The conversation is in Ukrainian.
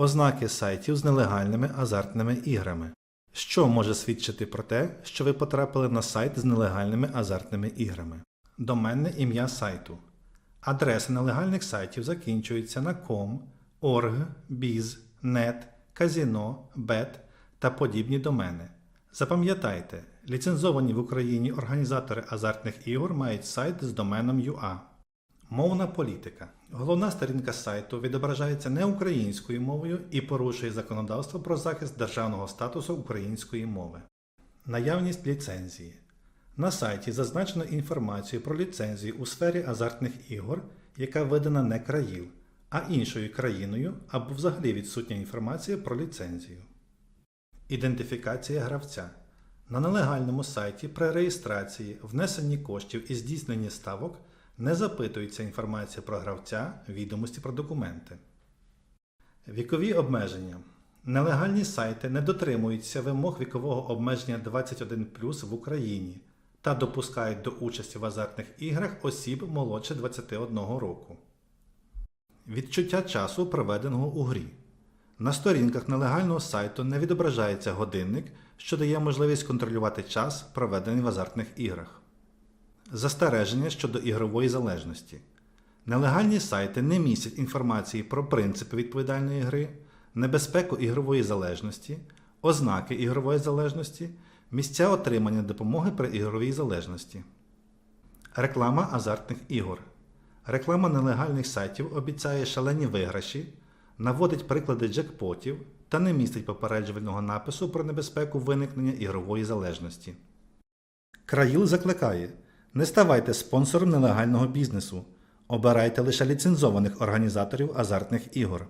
Ознаки сайтів з нелегальними азартними іграми. Що може свідчити про те, що ви потрапили на сайт з нелегальними азартними іграми? Доменне ім'я сайту. Адреси нелегальних сайтів закінчуються на com, org, biz, net, казіно, bet та подібні домени. Запам'ятайте, ліцензовані в Україні організатори азартних ігор мають сайт з доменом UA. Мовна політика. Головна сторінка сайту відображається не українською мовою і порушує законодавство про захист державного статусу української мови. Наявність ліцензії. На сайті зазначено інформацію про ліцензію у сфері азартних ігор, яка видана не країл, а іншою країною або взагалі відсутня інформація про ліцензію. Ідентифікація гравця. На нелегальному сайті при реєстрації, внесенні коштів і здійсненні ставок не запитується інформація про гравця, відомості про документи. Вікові обмеження. Нелегальні сайти не дотримуються вимог вікового обмеження 21 в Україні та допускають до участі в азартних іграх осіб молодше 21 року. Відчуття часу, проведеного у грі. На сторінках нелегального сайту не відображається годинник, що дає можливість контролювати час, проведений в азартних іграх. Застереження щодо ігрової залежності. Нелегальні сайти не містять інформації про принципи відповідальної гри, небезпеку ігрової залежності, ознаки ігрової залежності, місця отримання допомоги при ігровій залежності. Реклама азартних ігор. Реклама нелегальних сайтів обіцяє шалені виграші, наводить приклади джекпотів та не містить попереджувального напису про небезпеку виникнення ігрової залежності. Країл закликає: не ставайте спонсором нелегального бізнесу, обирайте лише ліцензованих організаторів азартних ігор.